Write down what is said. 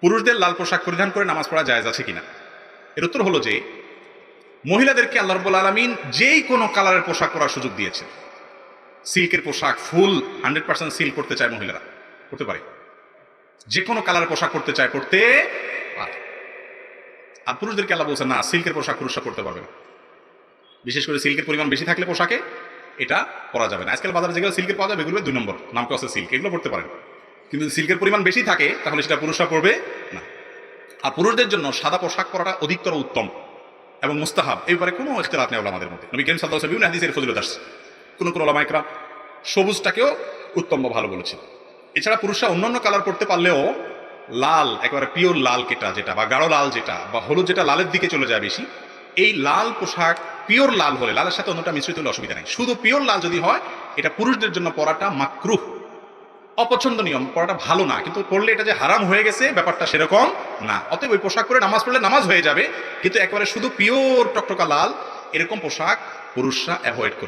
পুরুষদের লাল পোশাক পরিধান করে নামাজ পড়া জায়েজ আছে কিনা? এর উত্তর হলো যে, মহিলাদেরকে আল্লাহ রব্বুল আলমিন যেই কোনো কালারের পোশাক পরার সুযোগ দিয়েছেন। সিল্কের পোশাক ফুল হান্ড্রেড পার্সেন্ট সিল্ক করতে চায় মহিলারা, করতে পারে। যে কোনো কালারের পোশাক করতে চায় করতে পারে। আর পুরুষদেরকে আল্লাহ বলছেন, না, সিল্কের পোশাক পুরুষরা করতে পারবে না। বিশেষ করে সিল্কের পরিমাণ বেশি থাকলে পোশাকে এটা পরা যাবে না। আজকাল বাজারে যেগুলো সিল্কের পাওয়া যাবে এগুলো দুই নম্বর। নাম আছে? সিল্ক। এগুলো পড়তে পারেন। কিন্তু সিল্কের পরিমাণ বেশি থাকে, তাহলে সেটা পুরুষরা পরবে না। আর পুরুষদের জন্য সাদা পোশাক পরাটা অধিকতর উত্তম এবং মুস্তাহাব। এই ব্যাপারে কোনো ইখতলাফ নেই আমাদের মধ্যে। নবী সাল্লাল্লাহু আলাইহি ওয়াসাল্লাম হাদিসের ফজিলত আসছে। কোনো কোন ওলামাইকরা সবুজটাকেও উত্তম ভালো বলেছে এছাড়া পুরুষরা অন্যান্য কালার করতে পারলেও লাল, একেবারে পিওর লাল কেটা যেটা, বা গাঢ় লাল যেটা, বা হলুদ যেটা লালের দিকে চলে যায় বেশি, এই লাল পোশাক পিওর লাল হলে, লালের সাথে অন্যটা মিশ্রিত হলে অসুবিধা নেই। শুধু পিওর লাল যদি হয়, এটা পুরুষদের জন্য পরাটা মাকরুহ। অপছন্দনীয়, পড়াটা ভালো না। কিন্তু পড়লে এটা যে হারাম হয়ে গেছে, ব্যাপারটা সেরকম না। অতএব ওই পোশাক পরে নামাজ পড়লে নামাজ হয়ে যাবে, কিন্তু একেবারে শুধু পিওর টকটকা লাল, এরকম পোশাক পুরুষরা অ্যাভয়েড করে